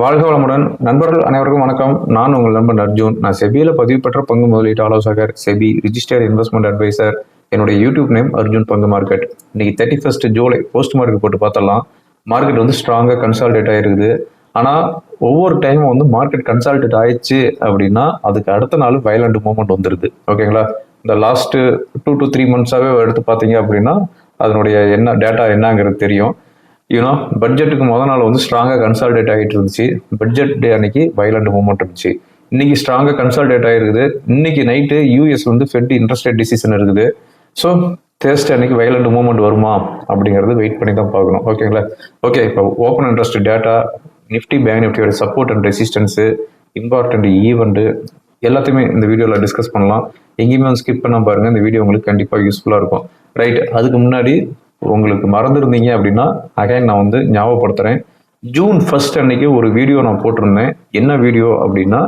வாழ்க வளமுடன். நண்பர்கள் அனைவருக்கும் வணக்கம். நான் உங்கள் நண்பன் அர்ஜுன். நான் செபியில் பதிவு பெற்ற பங்கு முதலீட்டு ஆலோசகர் செபி ரிஜிஸ்டர் இன்வெஸ்ட்மெண்ட் அட்வைசர் என்னுடைய யூடியூப் நேம் அர்ஜுன் பங்கு மார்க்கெட் இன்னைக்கு thirty first July post market போட்டு பார்த்தலாம் மார்க்கெட் வந்து ஸ்ட்ராங்காக கன்சால்டேட் ஆயிருக்குது ஆனால் ஒவ்வொரு டைமும் வந்து மார்க்கெட் கன்சால்டேட் ஆயிடுச்சு அப்படின்னா அதுக்கு அடுத்த நாள் வயலண்ட் மூமெண்ட் வந்துருது. ஓகேங்களா இந்த லாஸ்ட்டு டூ டு த்ரீ மந்த்ஸாகவே எடுத்து பார்த்தீங்க அப்படின்னா அதனுடைய என்ன டேட்டா என்னங்கிறது தெரியும். யூனோ பட்ஜெட்டுக்கு முத நாள் வந்து ஸ்ட்ராங்காக கன்சால்டேட் ஆகிட்டு இருந்துச்சு. பட்ஜெட் டே அன்னைக்கு வயலண்ட் மூவ்மெண்ட் இருந்துச்சு. இன்னைக்கு ஸ்ட்ராங்காக கன்சால்டேட் ஆகிருக்குது இன்னைக்கு நைட்டு யூஎஸ் வந்து ஃபெட் இன்ட்ரெஸ்ட் ரேட் டிசிஷன் இருக்குது. ஸோ தேர்ஸ்டே அன்னைக்கு வயலண்ட் மூவ்மெண்ட் வருமா? அப்படிங்கிறது வெயிட் பண்ணி தான் பார்க்கணும். ஓகேங்களா ஓகே இப்போ open interest data Nifty bank நிஃப்டியோட support and resistance important event எல்லாத்தையுமே இந்த வீடியோவில் டிஸ்கஸ் பண்ணலாம். எங்கேயுமே வந்து ஸ்கிப் பண்ண பாருங்கள் இந்த வீடியோ உங்களுக்கு கண்டிப்பாக யூஸ்ஃபுல்லாக இருக்கும். ரைட் அதுக்கு முன்னாடி உங்களுக்கு மறந்துருந்தீங்க அப்படின்னா அகைன் நான் வந்து ஞாபகப்படுத்துகிறேன் ஜூன் ஃபர்ஸ்ட் அன்னைக்கு ஒரு வீடியோ நான் போட்டிருந்தேன். என்ன வீடியோ அப்படின்னா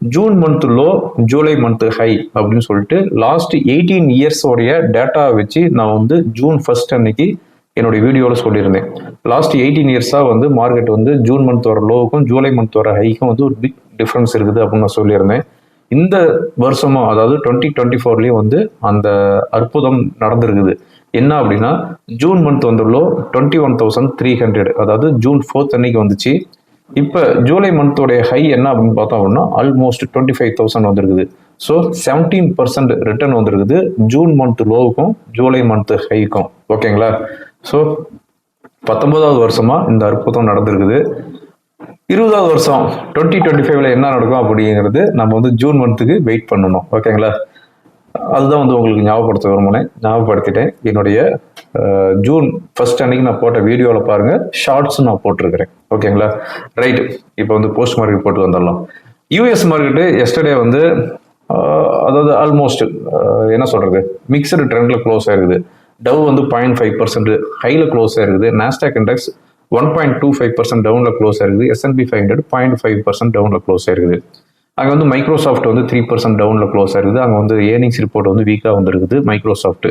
June month low July month high அப்படின்னு சொல்லிட்டு லாஸ்ட் எயிட்டீன் இயர்ஸோடைய டேட்டா வச்சு நான் வந்து ஜூன் ஃபர்ஸ்ட் அன்னைக்கு என்னுடைய வீடியோவில் சொல்லியிருந்தேன். லாஸ்ட் எயிட்டீன் இயர்ஸாக வந்து மார்க்கெட் வந்து ஜூன் மந்த் வர லோவுக்கும் ஜூலை மந்த் வர ஹைக்கும் வந்து ஒரு பிக் டிஃப்ரென்ஸ் இருக்குது அப்படின்னு நான் சொல்லியிருந்தேன். இந்த வருஷமும் அதாவது டுவெண்ட்டி டுவெண்ட்டி ஃபோர்லேயும் வந்து அந்த அற்புதம் நடந்திருக்குது. என்ன அப்படின்னா June month வந்துள்ளோ twenty one thousand three hundred அதாவது ஜூன் ஃபோர்த் அன்னைக்கு வந்துச்சு. இப்போ ஜூலை மந்தோடைய ஹை என்ன அப்படின்னு பார்த்தோம் அப்படின்னா ஆல்மோஸ்ட் டுவெண்ட்டி ஃபைவ் தௌசண்ட் வந்திருக்குது. ஸோ செவன்டீன் பர்சன்ட் ரிட்டர்ன் வந்திருக்குது ஜூன் மந்த் லோவுக்கும் ஜூலை மந்த் ஹைக்கும் ஓகேங்களா ஸோ பத்தொன்பதாவது வருஷமா இந்த அற்புதம் நடந்திருக்குது. இருபதாவது வருஷம் டுவெண்ட்டி டுவெண்ட்டி ஃபைவ்ல என்ன நடக்கும் அப்படிங்கிறது நம்ம வந்து ஜூன் மந்த்துக்கு வெயிட் பண்ணணும். ஓகேங்களா அதுதான் வந்து உங்களுக்கு ஞாபகப்படுத்த விரும்பினேன் ஞாபகப்படுத்திட்டேன். என்னுடைய ஜூன் ஃபர்ஸ்ட் அன்னைக்கு நான் போட்ட வீடியோவில் பாருங்கள் ஷார்ட்ஸ் நான் போட்டிருக்கிறேன். ஓகேங்களா? ரைட்டு இப்போ வந்து போஸ்ட் மார்க்கெட் போட்டு வந்துடலாம். யூஎஸ் மார்க்கெட்டு எஸ்டர்டே வந்து அதாவது ஆல்மோஸ்ட் என்ன சொல்கிறது மிக்சடு ட்ரெண்டில் க்ளோஸ் ஆயிருக்குது. டவ் வந்து பாயிண்ட் ஃபைவ் பர்சன்ட் ஹையில் க்ளோஸ் ஆயிருக்குது. Nasdaq index one point two five percent டவுனில் க்ளோஸ் ஆயிருக்குது. S and P five hundred point five percent டவுனில் க்ளோஸ் ஆயிருக்குது. அங்கே வந்து மைக்ரோசாஃப்ட் வந்து த்ரீ பர்சன்ட் டவுனில் க்ளோஸ் ஆயிருக்குது. அங்கே வந்து ஏர்னிங்ஸ் ரிப்போர்ட் வந்து வீக்காக வந்திருக்குது மைக்ரோசாஃப்ட்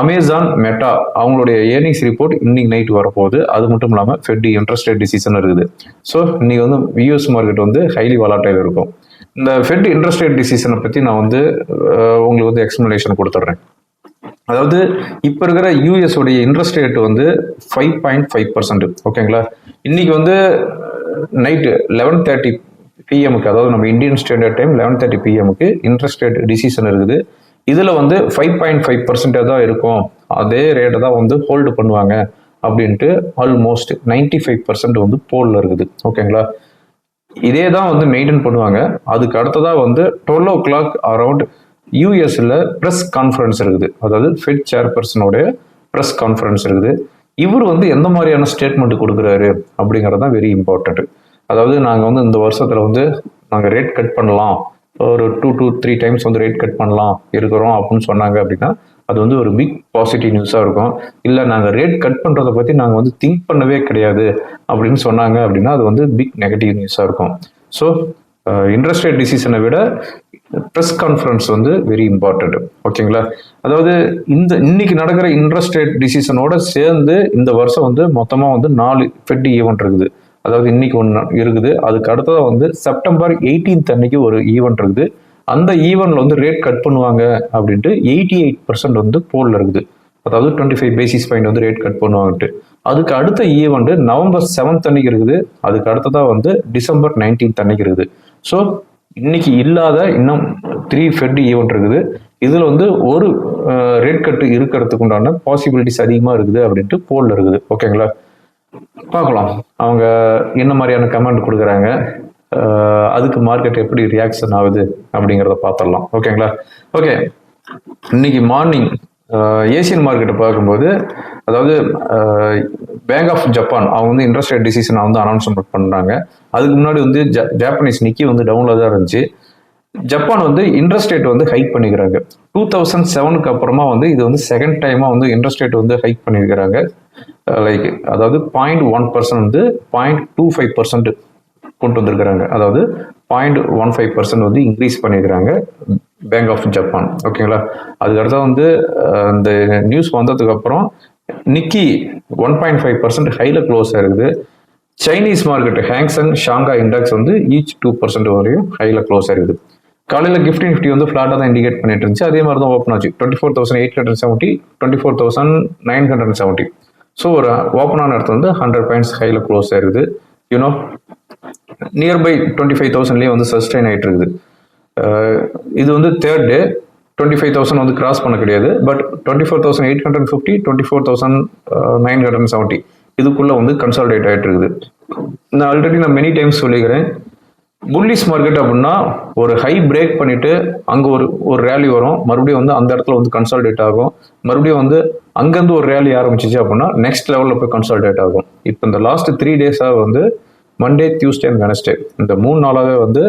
அமேசான் மெட்டா அவங்களுடைய ஏர்னிங்ஸ் ரிப்போர்ட் இன்னைக்கு நைட் வரப்போகுது. அது மட்டும் இல்லாமல் ஃபெட் இன்ட்ரெஸ்ட் ரேட் டிசிஷன் இருக்குது. ஸோ இன்னைக்கு வந்து யூஎஸ் மார்க்கெட் வந்து ஹைலி வலாட்டையில் இருக்கும். இந்த ஃபெட் இன்ட்ரெஸ்ட் ரேட் டிசிஷனை பற்றி நான் வந்து உங்களுக்கு வந்து எக்ஸ்ப்ளனேஷன் கொடுத்துட்றேன். அதாவது இப்போ இருக்கிற யூஎஸ் உடைய இன்ட்ரெஸ்ட் ரேட் வந்து ஃபைவ் பாயிண்ட் ஃபைவ் பர்சன்ட் ஓகேங்களா இன்னைக்கு வந்து நைட்டு லெவன் தேர்ட்டி பிஎம்க்கு அதாவது நம்ம Indian standard time eleven thirty பிஎம்க்கு interest rate decision இருக்குது. இதில் வந்து ஃபைவ் பாயிண்ட் ஃபைவ் பர்சன்டேஜ் தான் இருக்கும். அதே ரேட்டை தான் வந்து ஹோல்டு பண்ணுவாங்க அப்படின்ட்டு ஆல்மோஸ்ட் நைன்டி ஃபைவ் பர்சன்ட் வந்து போலில் இருக்குது. ஓகேங்களா இதே தான் வந்து மெயின்டைன் பண்ணுவாங்க. அதுக்கு அடுத்ததாக வந்து டுவெல் ஓ கிளாக் அரவுண்ட் யூஎஸில் ப்ரெஸ் கான்ஃபரன்ஸ் இருக்குது. அதாவது ஃபெட் சேர்பர்சனுடைய ப்ரெஸ் கான்ஃபரன்ஸ் இருக்குது. இவர் வந்து எந்த மாதிரியான ஸ்டேட்மெண்ட் கொடுக்குறாரு அப்படிங்கிறது தான் வெரி இம்பார்ட்டன்ட் அதாவது நாங்கள் வந்து இந்த வருஷத்தில் வந்து நாங்கள் ரேட் கட் பண்ணலாம். ஒரு டூ டூ த்ரீ டைம்ஸ் வந்து ரேட் கட் பண்ணலாம் இருக்கிறோம் அப்படின்னு சொன்னாங்க அப்படின்னா அது வந்து ஒரு பிக் பாசிட்டிவ் நியூஸாக இருக்கும். இல்லை நாங்கள் ரேட் கட் பண்ணுறதை பற்றி நாங்கள் வந்து திங்க் பண்ணவே கிடையாது அப்படின்னு சொன்னாங்க அப்படின்னா அது வந்து பிக் நெகட்டிவ் நியூஸாக இருக்கும். ஸோ இன்ட்ரெஸ்ட் ரேட் டிசிஷனை விட ப்ரெஸ் கான்ஃபரன்ஸ் வந்து வெரி இம்பார்ட்டன்ட் ஓகேங்களா அதாவது இந்த இன்னைக்கு நடக்கிற இன்ட்ரெஸ்ட் ரேட் டிசிஷனோட சேர்ந்து இந்த வருஷம் வந்து மொத்தமாக வந்து நாலு ஃபெட் ஈவெண்ட் e இருக்குது. அதாவது இன்னைக்கு ஒன்று இருக்குது. அதுக்கு அடுத்ததாக வந்து செப்டம்பர் 18th அன்னைக்கு ஒரு ஈவெண்ட் இருக்குது. அந்த ஈவெண்ட்ல வந்து ரேட் கட் பண்ணுவாங்க அப்படின்ட்டு எயிட்டி எயிட் பர்சன்ட் வந்து போலில் இருக்குது. அதாவது டுவெண்ட்டி ஃபைவ் பேசிஸ் பாயிண்ட் வந்து ரேட் கட் பண்ணுவாங்கட்டு அதுக்கு அடுத்த ஈவெண்ட் நவம்பர் செவன்த் அன்னைக்கு இருக்குது. அதுக்கு அடுத்ததாக வந்து டிசம்பர் நைன்டீன்த் அன்னைக்கு இருக்குது. ஸோ இன்னைக்கு இல்லாத இன்னும் த்ரீ ஃபெட் ஈவெண்ட் இருக்குது. இதில் வந்து ஒரு ரேட் கட்டு இருக்கிறதுக்கு உண்டான பாசிபிலிட்டிஸ் அதிகமாக இருக்குது அப்படின்ட்டு போலில் இருக்குது. ஓகேங்களா பார்க்கலாம். அவங்க என்ன மாதிரியான கமெண்ட் கொடுக்குறாங்க அதுக்கு மார்க்கெட் எப்படி ரியாக்ஷன் ஆகுது அப்படிங்கிறத பார்த்துடலாம். ஓகேங்களா? ஓகே. இன்னைக்கு மார்னிங் ஏசியன் மார்க்கெட்டை பார்க்கும்போது அதாவது பேங்க் ஆஃப் ஜப்பான் அவங்க வந்து இன்ட்ரெஸ்ட் ரேட் டிசிஷனை வந்து அனௌன்ஸ்மெண்ட் பண்ணுறாங்க அதுக்கு முன்னாடி வந்து ஜ- ஜாப்பனீஸ் நிக்கி வந்து டவுனில் தான் இருந்துச்சு. ஜப்பான் வந்து இன்ட்ரெஸ்ட் ரேட் வந்து ஹைக் பண்ணிக்கிறாங்க. டூ தௌசண்ட் செவனுக்கு அப்புறமா வந்து இது வந்து செகண்ட் டைமாக வந்து இன்ட்ரெஸ்ட் ரேட் வந்து ஹைக் பண்ணியிருக்கிறாங்க. Uh, லைக் அதாவது பாயிண்ட் ஒன் பர்சன்ட் வந்து பாயிண்ட் டூ ஃபைவ் பர்சன்ட் கொண்டு வந்திருக்கிறாங்க. அதாவது பாயிண்ட் ஒன் ஃபைவ் பர்சன்ட் வந்து இன்க்ரீஸ் பண்ணியிருக்கிறாங்க பேங்க் ஆஃப் ஜப்பான் ஓகேங்களா அதுக்கடுத்த வந்து uh, இந்த நியூஸ் வந்ததுக்கப்புறம் Nikkei one point five percent ஹையில் க்ளோஸ் ஆயிருக்குது. Chinese market Hang Seng Shanghai index வந்து ஈச் டூ பர்சன்ட் வரையும் ஹையில் க்ளோஸ் ஆயிருக்குது. காலையில் கிஃப்டி நிஃப்டி வந்து ஃப்ளாட்டாக தான் இண்டிகேட் பண்ணிட்டு இருந்துச்சு. அதே மாதிரி தான் ஓப்பன் ஆச்சு. Twenty four thousand eight hundred seventy twenty four thousand nine hundred seventy so ஒரு ஓப்பனான இடத்துல வந்து ஹண்ட்ரட் பாயிண்ட்ஸ் ஹையில் க்ளோஸ் ஆயிருக்குது. You know nearby twenty five தௌசண்ட்லேயே வந்து சஸ்டைன் ஆகிட்டு இருக்குது. இது வந்து third day twenty five thousand வந்து கிராஸ் பண்ண கிடையாது. But twenty four thousand eight hundred fifty twenty four thousand nine hundred seventy இதுக்குள்ளே வந்து கன்சால்டேட் ஆகிட்டு இருக்குது. நான் ஆல்ரெடி நான் மெனி டைம்ஸ் சொல்லிக்கிறேன். புல்லிஸ் மார்க்கெட் அப்படின்னா ஒரு ஹை பிரேக் பண்ணிட்டு அங்கே ஒரு ஒரு ரேலி வரும். மறுபடியும் வந்து அந்த இடத்துல வந்து கன்சால்டேட் ஆகும். மறுபடியும் வந்து அங்கேருந்து ஒரு ரேலி ஆரம்பிச்சிச்சு அப்படின்னா நெக்ஸ்ட் லெவலில் போய் கன்சால்டேட் ஆகும். இப்போ இந்த லாஸ்ட் த்ரீ டேஸாக வந்து மண்டே டியூஸ்டே அண்ட் வெனஸ்டே இந்த மூணு நாளாகவே வந்து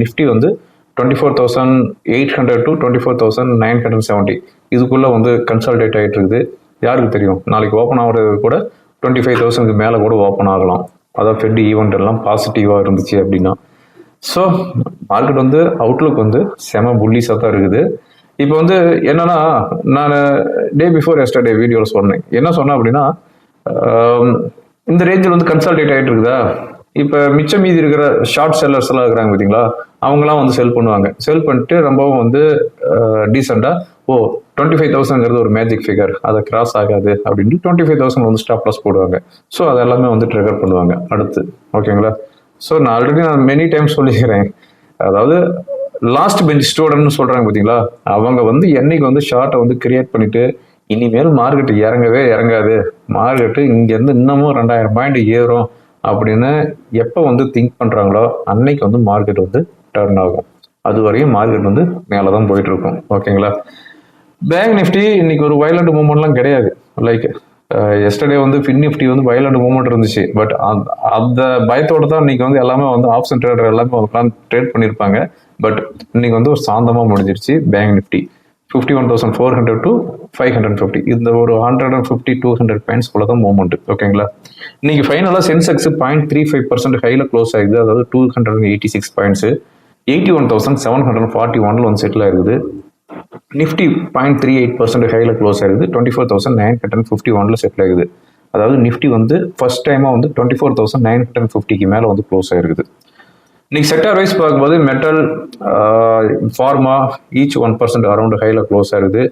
நிஃப்டி வந்து twenty four thousand eight hundred to twenty four thousand nine hundred seventy இதுக்குள்ளே வந்து கன்சால்டேட் ஆகிட்டு இருக்குது. யாருக்கு தெரியும்? நாளைக்கு ஓப்பன் ஆகிறது கூட டுவெண்ட்டி ஃபைவ் தௌசண்ட்க்கு மேலே கூட ஓப்பன் ஆகலாம். அதான் ஃபெட் ஈவெண்ட் எல்லாம் பாசிட்டிவாக இருந்துச்சு அப்படின்னா. ஸோ மார்க்கெட் வந்து அவுட்லுக் வந்து செம புல்லிஸாக தான் இருக்குது. இப்போ வந்து என்னன்னா நான் டே பிஃபோர் எஸ்டர்டே வீடியோவில் சொன்னேன். என்ன சொன்னேன் அப்படின்னா இந்த ரேஞ்சில் வந்து கன்சல்டேட் ஆகிட்டு இருக்குதா? இப்போ மிச்சம் மீதி இருக்கிற ஷார்ட் செல்லர்ஸ் எல்லாம் இருக்கிறாங்க பார்த்தீங்களா? அவங்களாம் வந்து செல் பண்ணுவாங்க. செல் பண்ணிட்டு ரொம்பவும் வந்து டீசெண்டாக ஓ டுவெண்ட்டி ஃபைவ் தௌசண்ட்ங்கிறது ஒரு மேஜிக் ஃபிகர் அதை கிராஸ் ஆகாது அப்படின்ட்டு டுவெண்ட்டி ஃபைவ் தௌசண்ட் வந்து ஸ்டாப் லாஸ் போடுவாங்க. ஸோ அது எல்லாமே வந்து ட்ரிகர் பண்ணுவாங்க அடுத்து. ஓகேங்களா ஸோ நான் ஆல்ரெடி நான் மெனி டைம்ஸ் சொல்லிக்கிறேன். அதாவது லாஸ்ட் பெஞ்ச் ஸ்டூடெண்ட்னு சொல்கிறாங்க பார்த்தீங்களா அவங்க வந்து என்னைக்கு வந்து ஷார்ட்டை வந்து கிரியேட் பண்ணிவிட்டு இனிமேல் மார்க்கெட் இறங்கவே இறங்காது. மார்க்கெட்டு இங்கேருந்து இன்னமும் ரெண்டாயிரம் பாயிண்ட் ஏறும் அப்படின்னு எப்போ வந்து திங்க் பண்ணுறாங்களோ அன்னைக்கு வந்து மார்க்கெட் வந்து டர்ன் ஆகும். அது வரையும் மார்க்கெட் வந்து மேலே தான் போயிட்டு இருக்கும். ஓகேங்களா பேங்க் நிஃப்டி இன்னைக்கு ஒரு வயலண்ட் மூமெண்ட்லாம் கிடையாது. லைக் எஸ்டர்டே வந்து ஃபின் நிஃப்டி வந்து வயலண்ட் மூவ்மெண்ட் இருந்துச்சு. பட் அந்த பயத்தோட தான் இன்னைக்கு வந்து எல்லாமே வந்து ஆப்ஷன் ட்ரேடர் எல்லாமே உட்காந்து ட்ரேட் பண்ணியிருப்பாங்க பட் இன்னைக்கு வந்து ஒரு சாந்தமாக முடிஞ்சிருச்சு bank Nifty fifty one thousand four hundred to five hundred fifty இந்த ஒரு hundred and fifty two hundred points கூட தான் மூவ்மெண்ட் ஓகேங்களா இன்னைக்கு ஃபைனலாக Sensex point three five percent ஹையில் க்ளோஸ் ஆகுது அதாவது two hundred eighty six points eighty one thousand seven hundred forty ஒன்ல வந்து செட்டில் ஆகுது Nifty point three eight percent ஹையில் க்ளோஸ் ஆகுது twenty four thousand nine hundred fifty ஒன்ல செட்டில் ஆகுது அதாவது நிஃப்டி வந்து ஃபர்ஸ்ட் டைமாக வந்து twenty four thousand nine hundred ஃபிஃப்டிக்கு மேலே வந்து க்ளோஸ் ஆயிருக்குது. இன்னைக்கு செக்டர் வைஸ் பார்க்கும்போது metal pharma each one percent around ஹையில் க்ளோஸ் ஆகுது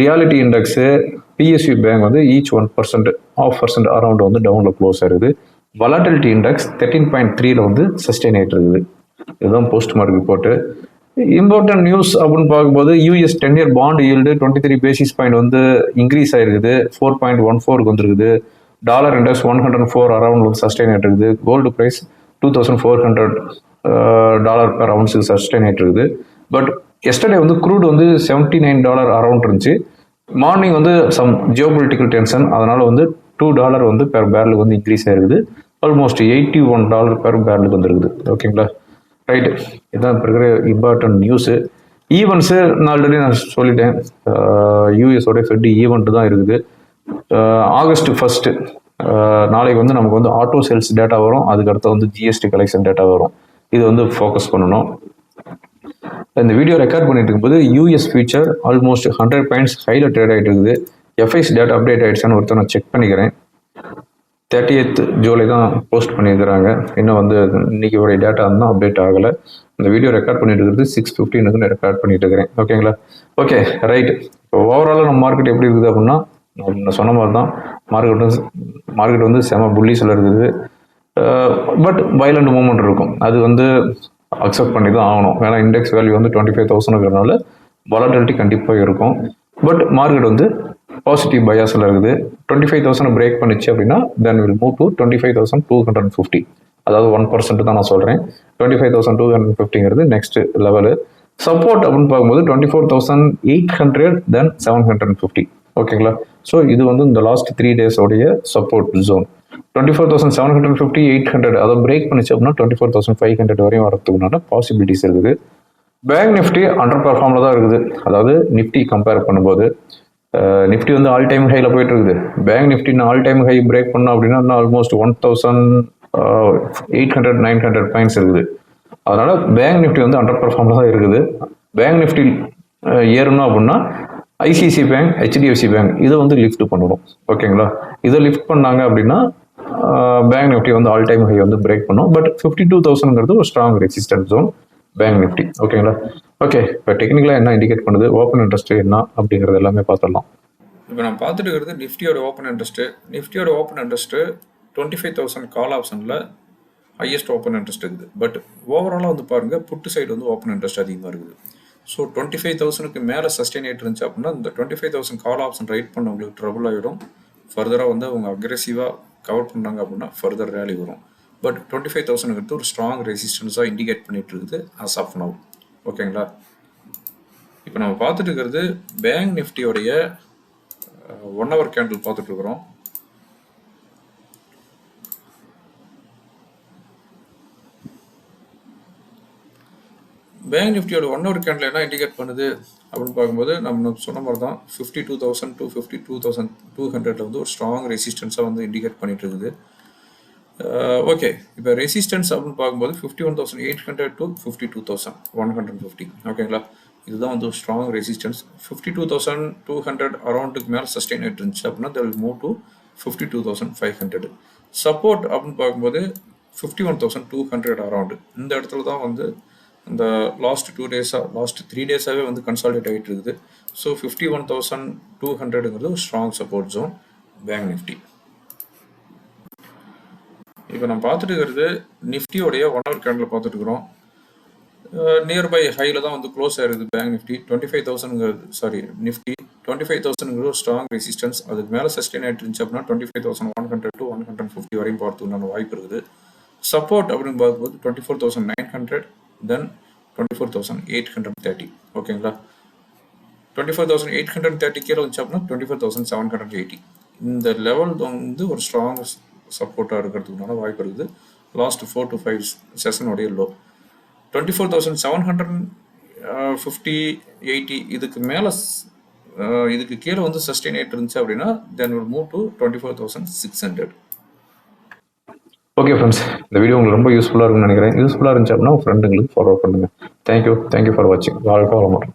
ரியாலிட்டி இண்டெக்ஸு பிஎஸ்யூ பேங்க் வந்து each one percent half percent around வந்து டவுனில் க்ளோஸ் ஆகுது வலாட்டிலிட்டி இண்டெக்ஸ் தேர்ட்டீன் பாயிண்ட் த்ரீல வந்து சஸ்டெயின் ஆகிட்டு இருக்குது. இதுதான் post market report important news அப்படின்னு பார்க்கும்போது US ten year bond yield twenty three basis point வந்து இன்க்ரீஸ் ஆயிருக்குது. ஃபோர் பாயிண்ட் ஒன் ஃபோருக்கு வந்துருக்குது. Dollar index one hundred four around வந்து சஸ்டெயின் ஆகிட்டு இருக்குது gold price two thousand four hundred dollar per ounce sustain ஆகிட்டு இருக்குது பட் எஸ்டர்டே வந்து க்ரூட் வந்து செவன்ட்டி நைன் டாலர் அரௌண்ட் இருந்துச்சு. மார்னிங் வந்து சம் ஜியோபொலிட்டிக்கல் டென்ஷன் அதனால் வந்து டூ டாலர் வந்து பெர் பேரலுக்கு வந்து இன்க்ரீஸ் ஆயிருக்குது. Almost eighty one dollar per பேரலுக்கு வந்துருக்குது. ஓகேங்களா ரைட்டு இதான் இப்போ இருக்கிற இம்பார்ட்டன்ட் நியூஸு ஈவெண்ட்ஸு நான் ஆல்ரெடி நான் சொல்லிட்டேன். யூஎஸோட ஃபெட் ஈவெண்ட் தான் இருக்குது. ஆகஸ்ட் ஃபஸ்ட்டு நாளைக்கு வந்து நமக்கு வந்து ஆட்டோ சேல்ஸ் டேட்டா வரும். அதுக்கடுத்து வந்து ஜிஎஸ்டி கலெக்ஷன் டேட்டா வரும். இது வந்து ஃபோக்கஸ் பண்ணணும். இந்த வீடியோ ரெக்கார்ட் பண்ணிட்டு இருக்கும்போது US future almost hundred points ஹையில் ட்ரேட் ஆகிட்டு இருக்குது. எஃப்ஐஸ் டேட்டா அப்டேட் ஆகிடுச்சான்னு ஒருத்தர் நான் செக் பண்ணிக்கிறேன். தேர்ட்டி எய்த் ஜூலை தான் போஸ்ட் பண்ணியிருக்கிறாங்க. இன்னும் வந்து இன்னைக்கு உடைய டேட்டா வந்து அப்டேட் ஆகலை. இந்த வீடியோ ரெக்கார்ட் பண்ணிட்டு இருக்கிறது சிக்ஸ் ஃபிஃப்டினுக்கு நான் ரெக்கார்ட் பண்ணிட்டு இருக்கிறேன். ஓகேங்களா ஓகே ரைட் இப்போ ஓவராலாக நம்ம மார்க்கெட் எப்படி இருக்குது அப்படின்னா நான் சொன்ன மாதிரி தான் மார்க்கெட் வந்து மார்க்கெட் வந்து செம புள்ளிஸில் இருக்குது. பட் வயலண்ட் மூமெண்ட் இருக்கும். அது வந்து அக்செப்ட் பண்ணி தான் ஆகணும். ஏன்னா இண்டெக்ஸ் வேல்யூ வந்து டுவெண்ட்டி ஃபைவ் தௌசண்ட்ங்கிறனால வாலட்டிலிட்டி கண்டிப்பாக இருக்கும். பட் மார்க்கெட் வந்து பாசிட்டிவ் பயாஸில் இருக்குது. டுவெண்ட்டி ஃபைவ் தௌசண்ட் பிரேக் பண்ணிச்சு அப்படின்னா then will move to twenty five thousand two hundred fifty அதாவது ஒன் பர்சன்ட் தான் நான் சொல்கிறேன் twenty five thousand two hundred ஃபிஃப்டிங்கிறது next level support அப்படின்னு பார்க்கும்போது twenty four thousand eight hundred then seven hundred fifty ஓகேங்களா so இது வந்து இந்த last three டேஸோடைய support zone twenty four thousand seven hundred fifty eight hundred அதை பிரேக் பண்ணிச்சு அப்படின்னா twenty four thousand five hundred வரையும் வரதுக்குனால பாசிபிலிட்டிஸ் இருக்குது. பேங்க் நிஃப்டி அண்டர் பர்ஃபார்மில் தான் இருக்குது. அதாவது நிஃப்டி கம்பேர் பண்ணும்போது நிஃப்டி வந்து ஆல் டைம் ஹையில் போயிட்டு இருக்குது பேங்க் நிஃப்டி நான் ஆல் டைம் ஹை பிரேக் பண்ணோம் அப்படின்னா almost one thousand eight hundred nine hundred points இருக்குது. அதனால பேங்க் நிஃப்டி வந்து அண்டர் பெர்ஃபார்மில் தான் இருக்குது. பேங்க் நிஃப்டி ஏறணும் அப்படின்னா ஐசிசி பேங்க் ஹெச்டிஎஃப்சி பேங்க் இதை வந்து லிஃப்ட் பண்ணணும். ஓகேங்களா? இதை லிஃப்ட் பண்ணாங்க அப்படின்னா பேங்க் நிஃப்டி வந்து ஆல் டைம் ஹை வந்து பிரேக் பண்ணும். பட் ஃபிஃப்டி டூ தௌசண்ட்ங்கிறது ஒரு ஸ்ட்ராங் ரெசிஸ்டன்ஸும் ஜோன் பேங்க் நிஃப்டி ஓகேங்களா? ஓகே இப்போ டெக்னிக்கலாக என்ன இண்டிகேட் பண்ணுது? ஓப்பன் இன்ட்ரெஸ்ட் என்ன அப்படிங்கிறது எல்லாமே பார்த்துடலாம் இப்போ நான் பார்த்துட்டு இருக்கிறது நிஃப்டியோட ஓப்பன் இன்ட்ரெஸ்ட்டு நிஃப்டியோட open interest twenty five thousand call ஆப்ஷனில் ஹையஸ்ட் ஓப்பன் இன்ட்ரெஸ்ட் இருக்குது. பட் ஓவராலாக வந்து பாருங்கள் புட்டு சைடு வந்து ஓப்பன் இன்ட்ரெஸ்ட் அதிகமாக இருக்குது. ஸோ டுவெண்ட்டி ஃபைவ் தௌசண்ட்க்கு மேலே சஸ்டெயின் ஆகிட்டு இருந்துச்சு அப்படின்னா இந்த twenty five thousand call option write பண்ணவங்களுக்கு ட்ரபுள் ஆகிடும் ஃபர்தராக வந்து அவங்க அக்ரெசிவாக கவர் பண்ணாங்க அப்படின்னா ஃபர்தர் ரேலி வரும். பட் டுவெண்ட்டி ஃபைவ் தௌசண்ட்ங்கிறது ஒரு ஸ்ட்ராங் ரெசிஸ்டன்ஸாக இண்டிகேட் பண்ணிட்டு இருக்குது அஸ் ஆஃப் நவ் ஓகேங்களா? இப்போ நம்ம பார்த்துட்டு இருக்கிறது பேங்க் நிஃப்டியோடைய ஒன் ஹவர் கேண்டில் பார்த்துட்டு இருக்கிறோம் பேங்க் நிஃப்டியோட ஒன் ஹவர் கேண்டில் என்ன இண்டிகேட் பண்ணுது அப்படின்னு பார்க்கும்போது நம்ம சொன்ன மாதிரி தான் fifty two thousand two fifty two thousand two ஹண்ட்ரட்ல வந்து ஒரு ஸ்ட்ராங் ரெசிஸ்டன்ஸாக வந்து இண்டிகேட் பண்ணிட்டு இருக்குது ஓகே இப்போ ரெசிஸ்டன்ஸ் அப்படின்னு பார்க்கும்போது fifty one thousand eight hundred to fifty two thousand one hundred fifty ஓகேங்களா இதுதான் வந்து strong resistance fifty two thousand two hundred அரௌண்டுக்கு மேலே சஸ்டெயின் ஆகிட்டு இருந்துச்சு அப்படின்னா they'll move to fifty two thousand five hundred support அப்படின்னு பார்க்கும்போது fifty one thousand two hundred around இந்த இடத்துல தான் வந்து இந்த லாஸ்ட் டூ டேஸாக லாஸ்ட் த்ரீ டேஸாகவே வந்து கன்சால்டேட் ஆகிட்டு இருக்குது. So fifty one thousand two ஹண்ட்ரடுங்கிறது strong support zone bank Nifty இப்போ நம்ம பார்த்துட்டு இருக்கிறது நிஃப்டியோடைய ஒன் ஹவர் கேண்டில் பார்த்துட்டு இருக்கிறோம். நியர்பை ஹையில் தான் வந்து க்ளோஸ் ஆயிருக்குது பேங்க் நிஃப்டி டுவெண்ட்டி ஃபைவ் தௌசண்ட்ங்கிறது சாரி நிஃப்டி டுவெண்ட்டி ஃபைவ் தௌசண்ட்ங்கிறது ஒரு ஸ்ட்ராங் ரெசிஸ்டன்ஸ் அதுக்கு மேலே சஸ்டெயின் ஆகிட்டு இருந்துச்சு அப்படின்னா twenty five thousand one hundred to one hundred fifty வரையும் பார்த்துக்கான வாய்ப்பு இருக்குது. சப்போர்ட் அப்படின்னு பார்க்கும்போது twenty four thousand nine hundred then twenty four thousand eight hundred thirty ஓகேங்களா? Twenty four thousand eight hundred thirty கீழே வந்துச்சு அப்படின்னா twenty four thousand seven hundred eighty இந்த லெவல் வந்து ஒரு ஸ்ட்ராங் சப்போர்ட்டாக இருக்கிறதுக்குனால வாய்ப்பு இருக்குது. Last four to five செஷனுடைய low twenty four thousand seven hundred fifty eighty இதுக்கு மேலே இதுக்கு கீழே வந்து சஸ்டெயின் ஆகிட்டு இருந்துச்சு அப்படின்னா then will move to twenty four thousand six hundred okay friends இந்த வீடியோ உங்களுக்கு ரொம்ப யூஸ்ஃபுல்லாக இருக்கும்னு நினைக்கிறேன். யூஸ்ஃபுல்லாக இருந்துச்சு அப்படின்னா ஃப்ரெண்டுங்களுக்கு ஃபாலோ பண்ணுங்கள் thank you thank you for வாட்சிங் வாழ்க்கை மாட்டோம்